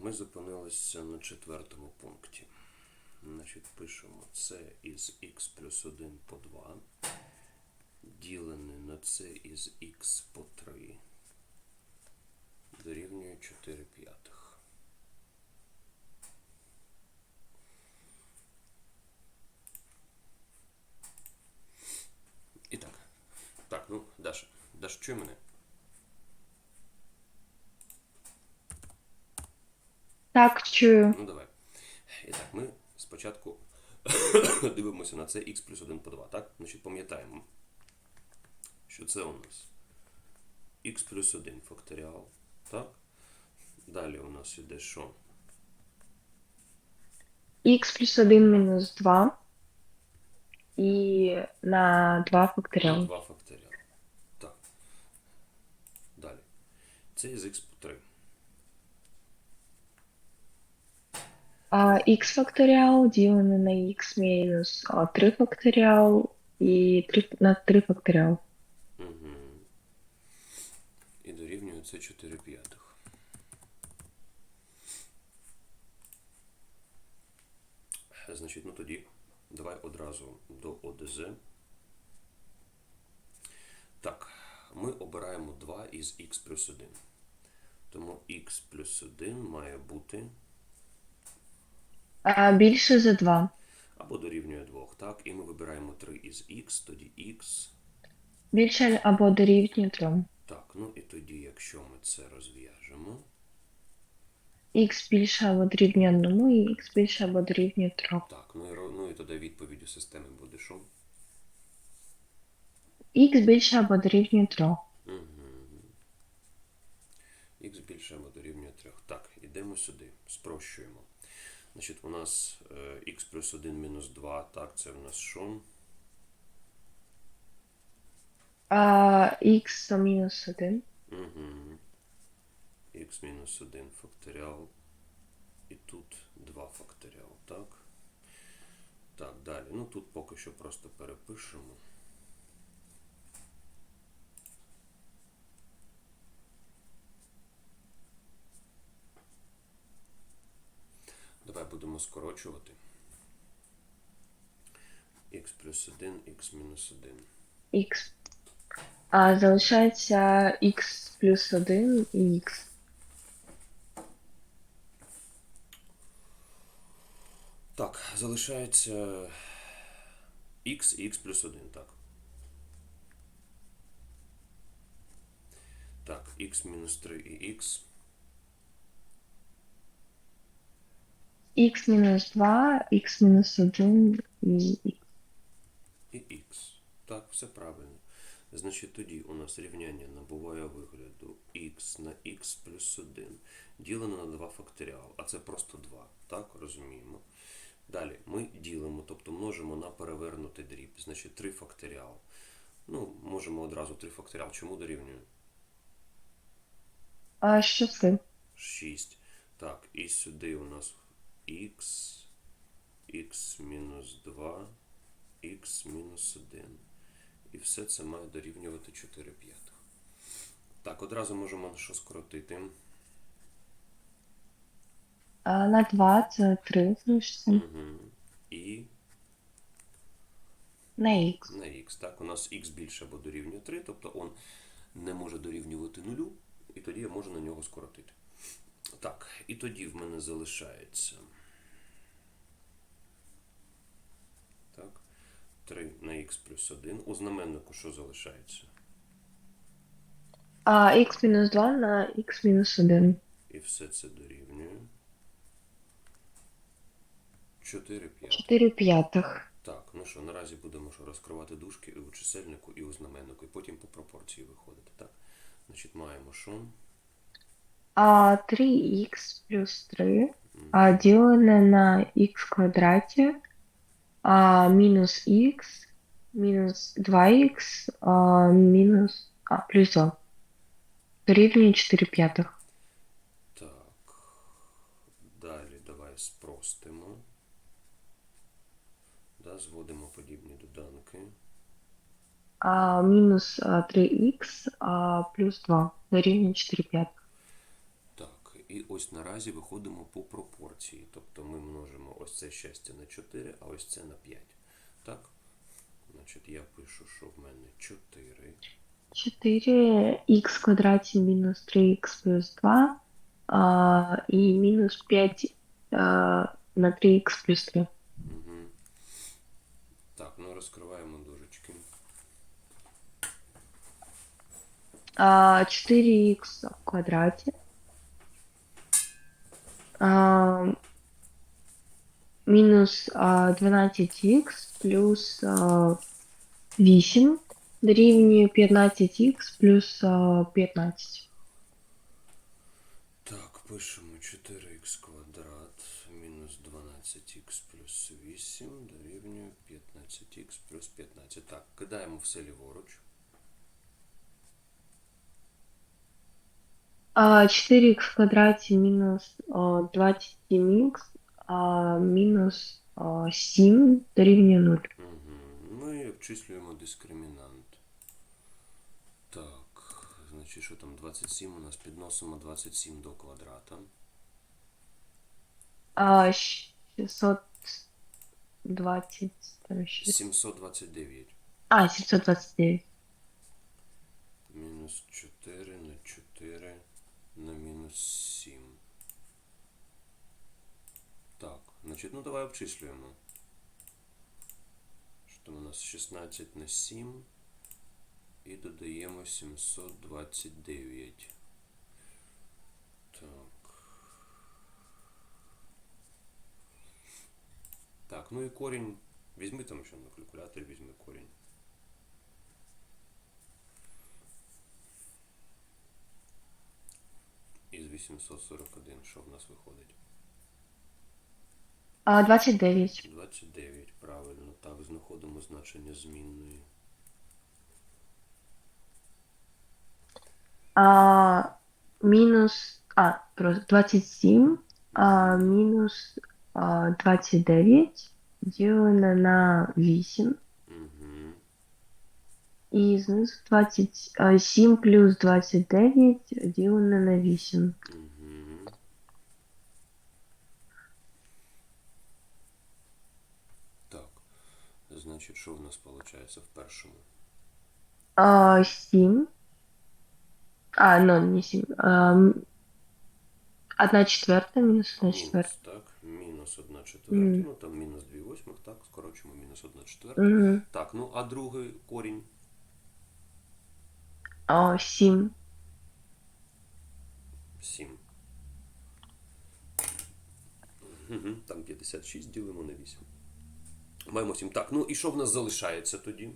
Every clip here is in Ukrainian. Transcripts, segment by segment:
ми зупинилися на четвертому пункті. Значить, пишемо це із х плюс 1 по 2, ділене на це із х по 3, дорівнює 4 п'ятих. І так. Так, ну, Даша, Даша, чуй мене? Так, чую. Ну давай. І так, ми спочатку дивимося на це х плюс 1 по 2, так? Значить, пам'ятаємо, що це у нас х плюс 1 факторіал, так? Далі у нас іде що? Х плюс 1 мінус 2 і на 2 факторіал. 2 факторіал. Так. Далі. Це із х по 3. А х факторіал ділене на х мінус 3 факторіал і 3, на 3 факторіал. Угу. І дорівнює це 4 п'ятих. Значить, ну тоді давай одразу до ОДЗ. Так, ми обираємо 2 із х плюс 1. Тому х плюс 1 має бути А більше за 2. або дорівнює 2, так? І ми вибираємо 3 із х, тоді х. Більше або дорівнює 3. Так, ну і тоді, якщо ми це розв'яжемо, Х більше або дорівнює 1 і х більше або дорівнює 3. так, ну і, ну і тоді відповіддю системи буде що? Х більше або дорівнює 3. х більше або дорівнює 3. Так, ідемо сюди, спрощуємо. Значить, у нас е, х плюс 1 мінус 2, так, це в нас що? А х мінус 1. Угу. х мінус 1 факторіал. І тут 2 факторіал, так? Так, далі. Ну тут поки що просто перепишемо. Давай будемо скорочувати. х плюс 1, х мінус 1. Х. А залишається х плюс 1 і х. Так, залишається х і х плюс 1, так. Так, х мінус 3 і х. Х мінус 2, х мінус 1 і х. і х. Так, все правильно. Значить, тоді у нас рівняння набуває вигляду х на х плюс 1 ділено на 2 факторіал, а це просто 2, так, розуміємо. Далі ми ділимо, тобто множимо на перевернутий дріб, значить 3 факторіал. Ну, можемо одразу 3 факторіал. Чому дорівнює? А що це? 6. Так, і сюди у нас х, х мінус 2, х мінус 1. І все це має дорівнювати 4 п'ятих. Так, одразу можемо що скоротити. На 2 це 3 залишиться. Угу. І На х. на х. Так, у нас х більше або дорівнює 3, тобто он не може дорівнювати нулю, і тоді я можу на нього скоротити. Так, і тоді в мене залишається. Так. 3 на х плюс 1. У знаменнику що залишається? А х мінус 2 на х мінус 1. І все це дорівнює. 4 5. 4 п'ятих. Так, ну що, наразі будемо що, розкривати дужки і у чисельнику, і у знаменнику, і потім по пропорції виходити. Так? Значить, маємо що? А 3х плюс 3 а ділене на х квадраті а мінус х мінус 2х а мінус а плюс 2. Дорівнює 4 п'ятих. Так. Далі давай спростимо. Да, зводимо подібні доданки. А мінус 3х а плюс 2. Дорівнює 4 п'ятих. І ось наразі виходимо по пропорції. Тобто ми множимо ось це щастя на 4, а ось це на 5. Так? Значить, я пишу, що в мене 4. 4х квадраті мінус 3х плюс 2 а, і мінус 5 а, на 3х плюс 3. Угу. Так, ну розкриваємо дужечки. А, 4х в квадраті. А, мінус а, 12х плюс а, 8 дорівнює 15х плюс а, 15. Так, пишемо 4х квадрат мінус 12х плюс 8 дорівнює 15х плюс 15. Так, кидаємо все ліворуч. 4х в квадраті мінус а, 27х а, мінус 7 дорівнює 0. Угу. Ну і обчислюємо дискримінант. Так, значить, що там 27 у нас підносимо 27 до квадрата. А, 620. коротше. 729 А, 729. мінус 4 на 4 на мінус 7. Так, значить, ну давай обчислюємо. Що у нас 16 на 7 і додаємо 729. Так. Так, ну і корінь. Візьми там ще на калькуляторі, візьми корінь. Із 841, що в нас виходить? 29. 29, правильно. Так, знаходимо значення змінної. А, мінус, а, 27, а, мінус а, 29 ділене на 8. І знизу 27 плюс 29 ділене на 8. Угу. Так. Значить, що в нас виходить в першому? А, 7. А, ну, не 7. А, 1 четверта мінус 1 четверта. Мінус, так. Мінус 1 четверта. Мгм. Ну там мінус 2 восьмих, так, скорочимо мінус 1 четверта. Угу. Так, ну а другий корінь. А, 7. 7. Угу, там 56 ділимо на 8. Маємо 7. Так, ну і що в нас залишається тоді?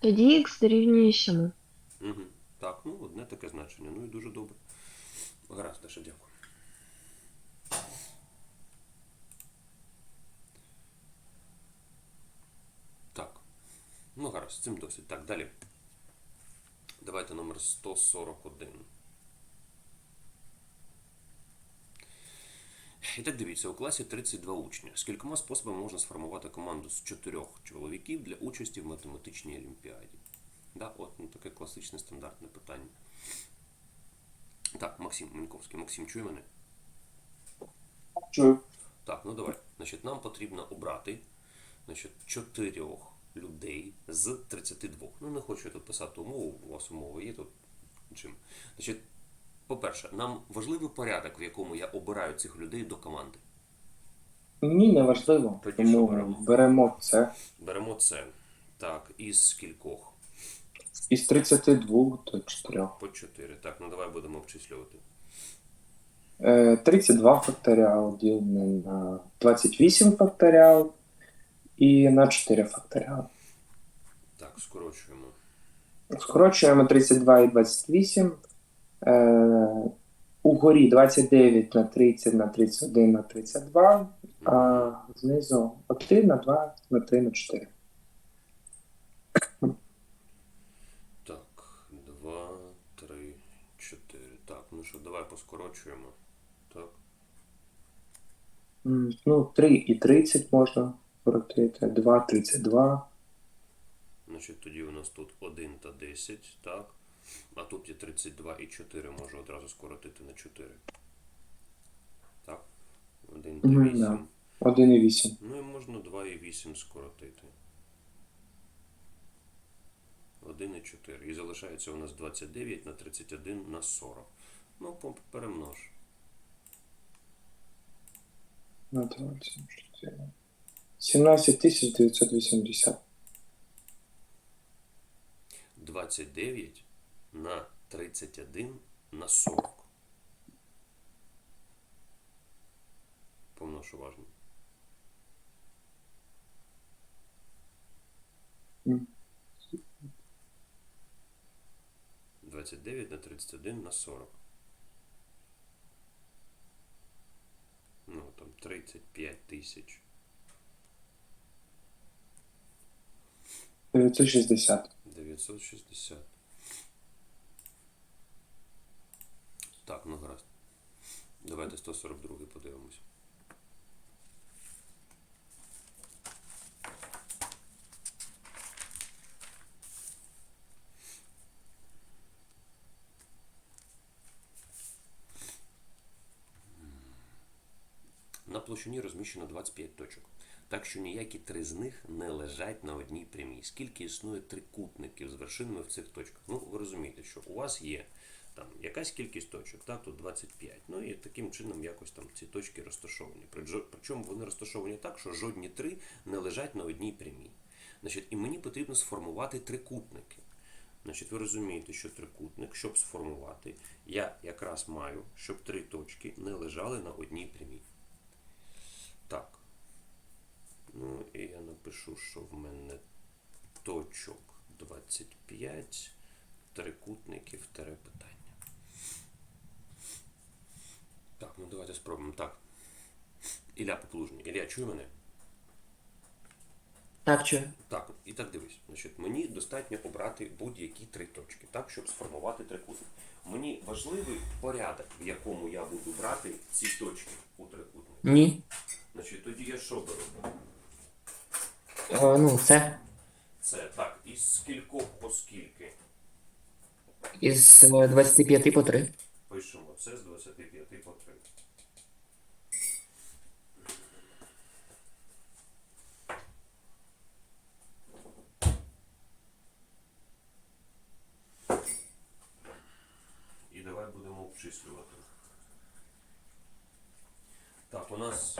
Тоді х дорівнює 7. Угу. Так, ну одне таке значення. Ну і дуже добре. Гаразд, Даша, дякую. Так. Ну гаразд, з цим досить. Так, далі. Давайте номер 141. І так дивіться, у класі 32 учня. Скількома способами можна сформувати команду з чотирьох чоловіків для участі в математичній олімпіаді? Да, от ну, таке класичне стандартне питання. Так, Максим Мінковський. Максим, чує мене? Чую. Так, ну давай. Значить, нам потрібно обрати значить, чотирьох людей з 32. Ну, не хочу я тут писати умову, у вас умова є тут чим. Значить, по-перше, нам важливий порядок, в якому я обираю цих людей до команди. Ні, не важливо. Тоді що беремо? беремо це. Беремо це. Так, із скількох? Із 32 до 4. По 4. Так, ну давай будемо обчислювати. Е, 32 факторіал ділене на 28 факторіал і на 4 факторіал. Так, скорочуємо. Скорочуємо 32 і 28. Е, угорі 29 на 30 на 31 на 32, а знизу 1 на 2 на 3 на 4. Так, 2, 3, 4. Так, ну що, давай поскорочуємо. Так. Ну, 3 і 30 можна скоротити, 2, 32. Значить, тоді у нас тут 1 та 10, так. А тут є 32 і 4 можу одразу скоротити на 4. Так? 1 та 8. да. 1,8. Ну і можна 2 і 8 скоротити. 1 і 4. І залишається у нас 29 на 31 на 40. Ну, перемнож. На 24. 17 980. 29 на 31 на 40. Помнож уважно. Мгм. 29 на 31 на 40. Ну, там 35 тисяч. 960. 960. Так, ну гаразд. Давайте 142 подивимось. На площині розміщено 25 точок. Так що ніякі три з них не лежать на одній прямій. Скільки існує трикутників з вершинами в цих точках? Ну, ви розумієте, що у вас є там якась кількість точок, так, тут 25. Ну і таким чином якось там ці точки розташовані. Причому вони розташовані так, що жодні три не лежать на одній прямій. Значить, і мені потрібно сформувати трикутники. Значить, ви розумієте, що трикутник, щоб сформувати, я якраз маю, щоб три точки не лежали на одній прямій. Так. Ну, і я напишу, що в мене точок 25, трикутників, тере питання. Так, ну давайте спробуємо. Так. Ілля Поплужний. Ілля, чує мене? Так, чую. Так, і так дивись. Значить, мені достатньо обрати будь-які три точки, так, щоб сформувати трикутник. Мені важливий порядок, в якому я буду брати ці точки у трикутнику. Ні. Значить, тоді я що беру? Е, ну, це Це так, із скількох по скільки? із е, 25 по 3. Пишемо це з 25 по 3. І давай будемо обчислювати. Так, у нас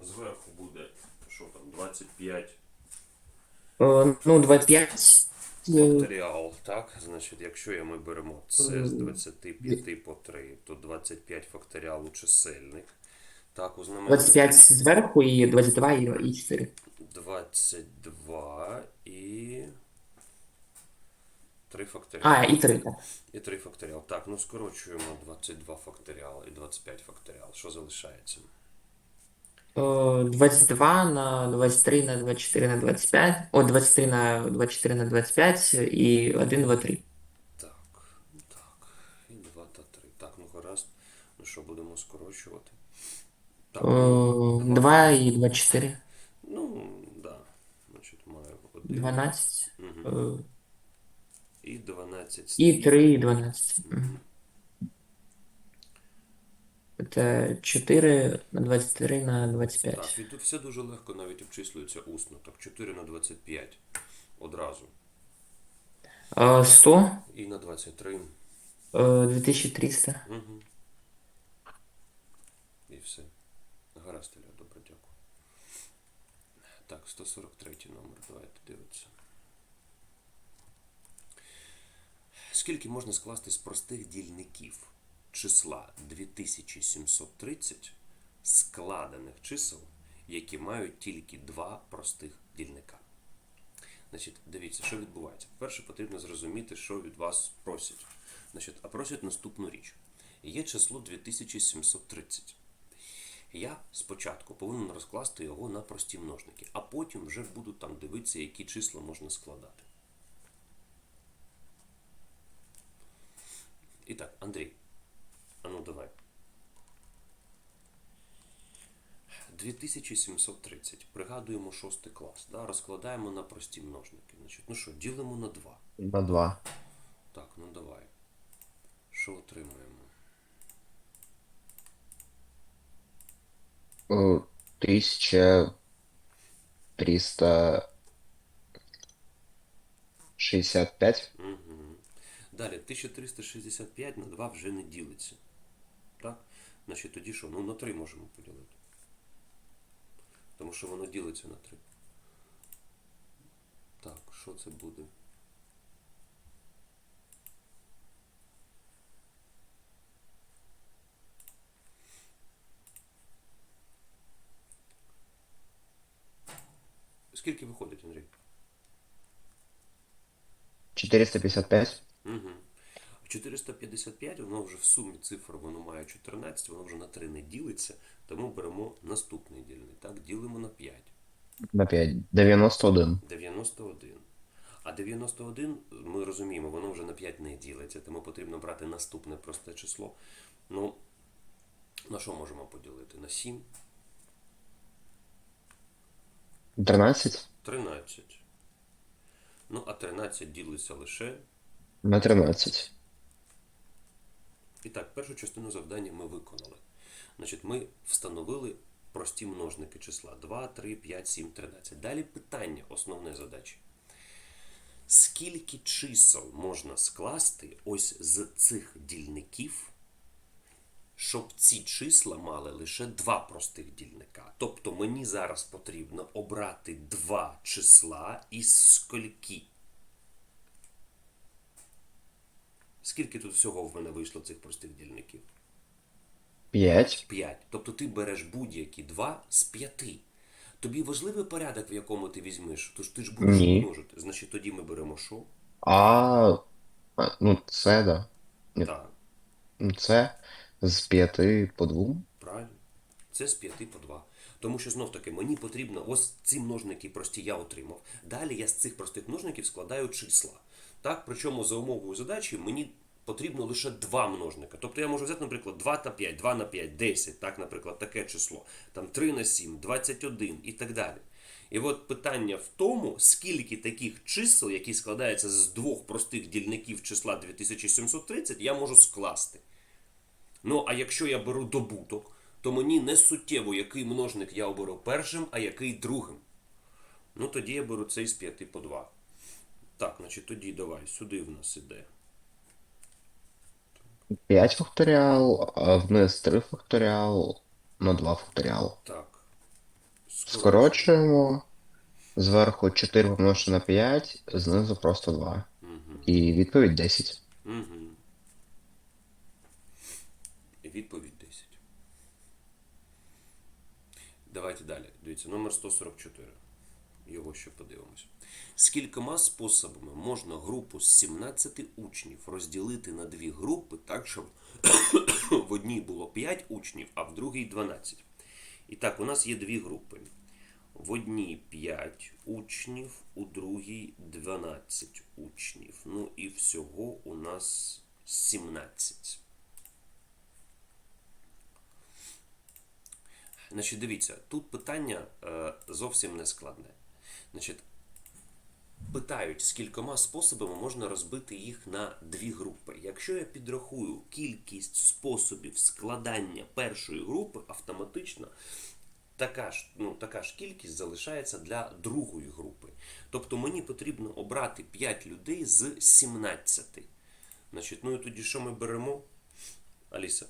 зверху буде, що там, 25 Е, ну, 25. е, матеріал, так? Значить, якщо ми беремо це з 25 по 3, то 25 факторіал чисельник. Так, у знаменнику 25 зверху і 22 і, і 4. 22 і 3 факторіал. А, і 3, так. І 3 факторіал. Так, ну скорочуємо 22 факторіал і 25 факторіал. Що залишається? Е, 22 на 23 на 24 на 25. О, 23 на 24 на 25 і 1, 2, 3. Так, так. І 2 та 3. Так, ну гаразд. Ну що, будемо скорочувати? Так, ну, 2 і 24. Ну, да. Значить, маю 1. 12. Угу. е, І 12. І 3 і 12. Мгм. Це 4 на 23 на 25. Так, і тут все дуже легко навіть обчислюється усно. Так, 4 на 25 одразу. Е, 100, І на 23. е, 2300. Угу. І все. Гаразд, Ілля, добре, дякую. Так, 143 номер, давайте дивитися. Скільки можна скласти з простих дільників числа 2730 складених чисел, які мають тільки два простих дільника? Значить, дивіться, що відбувається. По-перше, потрібно зрозуміти, що від вас просять. Значить, а просять наступну річ. Є число 2730. Я спочатку повинен розкласти його на прості множники, а потім вже буду там дивитися, які числа можна складати. І так, Андрій, давай. 2730. Пригадуємо шостий клас. Да? Розкладаємо на прості множники. Значить, ну що, ділимо на 2. На 2. Так, ну давай. Що отримаємо? О, Тысяча триста шестьдесят пять. Угу. Далі, 1365 на 2 вже не ділиться. Значить, тоді що? Ну, на 3 можемо поділити. Тому що воно ділиться на 3. Так, що це буде? Скільки виходить, Андрій? Четыреста пятьдесят пять. Угу. 455, воно вже в сумі цифр, воно має 14, воно вже на 3 не ділиться, тому беремо наступний дільний. Так, ділимо на 5. На пять. Девяносто один. 91. А 91, ми розуміємо, воно вже на 5 не ділиться, тому потрібно брати наступне просте число. Ну, на що можемо поділити? На 7, Тринадцать. 13. Ну, а 13 ділиться лише. На тринадцать. І так, першу частину завдання ми виконали. Значить, ми встановили прості множники числа 2, 3, 5, 7, 13. Далі питання, основне задачі. Скільки чисел можна скласти ось з цих дільників, щоб ці числа мали лише два простих дільника? Тобто мені зараз потрібно обрати два числа із скільки? Скільки тут всього в мене вийшло цих простих дільників? Пять. 5. Тобто ти береш будь-які 2 з 5. Тобі важливий порядок, в якому ти візьмеш, тож ти ж будеш Ні. множити. Значить, тоді ми беремо що? А, а, ну це да. Ні. Так, Ну, Це з п'яти по двом. правильно. Це з 5 по 2. Тому що знов таки мені потрібно ось ці множники прості я отримав. Далі я з цих простих множників складаю числа. Так, причому за умовою задачі мені потрібно лише два множника. Тобто я можу взяти, наприклад, 2 та 5, 2 на 5, 10, так, наприклад, таке число, там 3 на 7, 21 і так далі. І от питання в тому, скільки таких чисел, які складаються з двох простих дільників числа 2730, я можу скласти. Ну, а якщо я беру добуток, то мені не суттєво, який множник я оберу першим, а який другим. Ну, тоді я беру цей з 5 по 2. Так, значить, тоді давай, сюди в нас іде. П'ять факторіал, а вниз три факторіал, на два факторіал. Так. Скорочуємо. Зверху 4 помножити на 5, знизу просто 2. Угу. І відповідь 10. Угу. Відповідь 10. Давайте далі. Дивіться, номер 144. Його ще подивимось. Скількома способами можна групу з 17 учнів розділити на дві групи так, щоб в одній було 5 учнів, а в другій 12. І так, у нас є дві групи. В одній 5 учнів, у другій 12 учнів. Ну і всього у нас 17. Значить, дивіться, тут питання е, зовсім не складне. Значить, питають, скількома способами можна розбити їх на дві групи. Якщо я підрахую кількість способів складання першої групи, автоматично така ж, ну, така ж кількість залишається для другої групи. Тобто мені потрібно обрати 5 людей з 17. Значить, ну і тоді що ми беремо? Аліса.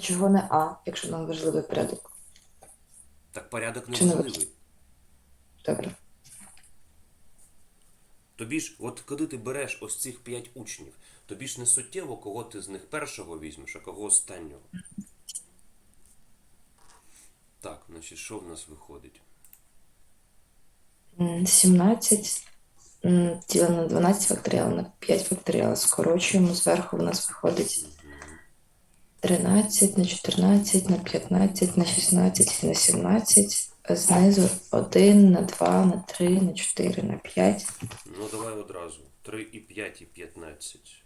Чого не А, якщо нам важливий порядок? Так порядок не важливий. Добре. Тобі ж, от коли ти береш ось цих 5 учнів, тобі ж не суттєво, кого ти з них першого візьмеш, а кого останнього. Так, значить, що в нас виходить? М, 17 ділено на 12 факторіал на 5 факторіал. Скорочуємо. Зверху у нас виходить 13 на 14 на 15 на 16 і на 17. Знизу 1 на 2 на 3 на 4 на 5. Ну, давай одразу. 3 і 5 і 15.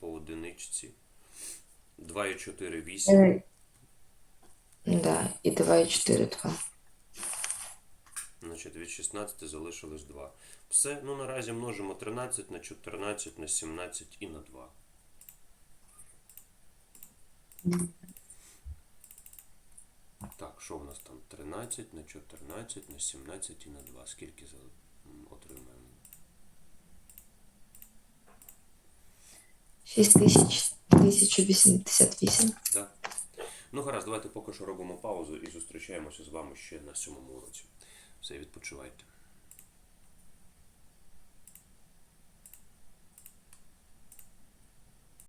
По одиничці. 2 і 4 8. Е, Да, і 2 і 4 2. Значить від 16 залишилось 2. Все, ну наразі множимо 13 на 14 на 17 і на 2. Що в нас там? 13 на 14 на 17 і на 2. Скільки отримаємо? 6088. Так. Ну гаразд, давайте поки що робимо паузу і зустрічаємося з вами ще на сьомому уроці. Все, відпочивайте.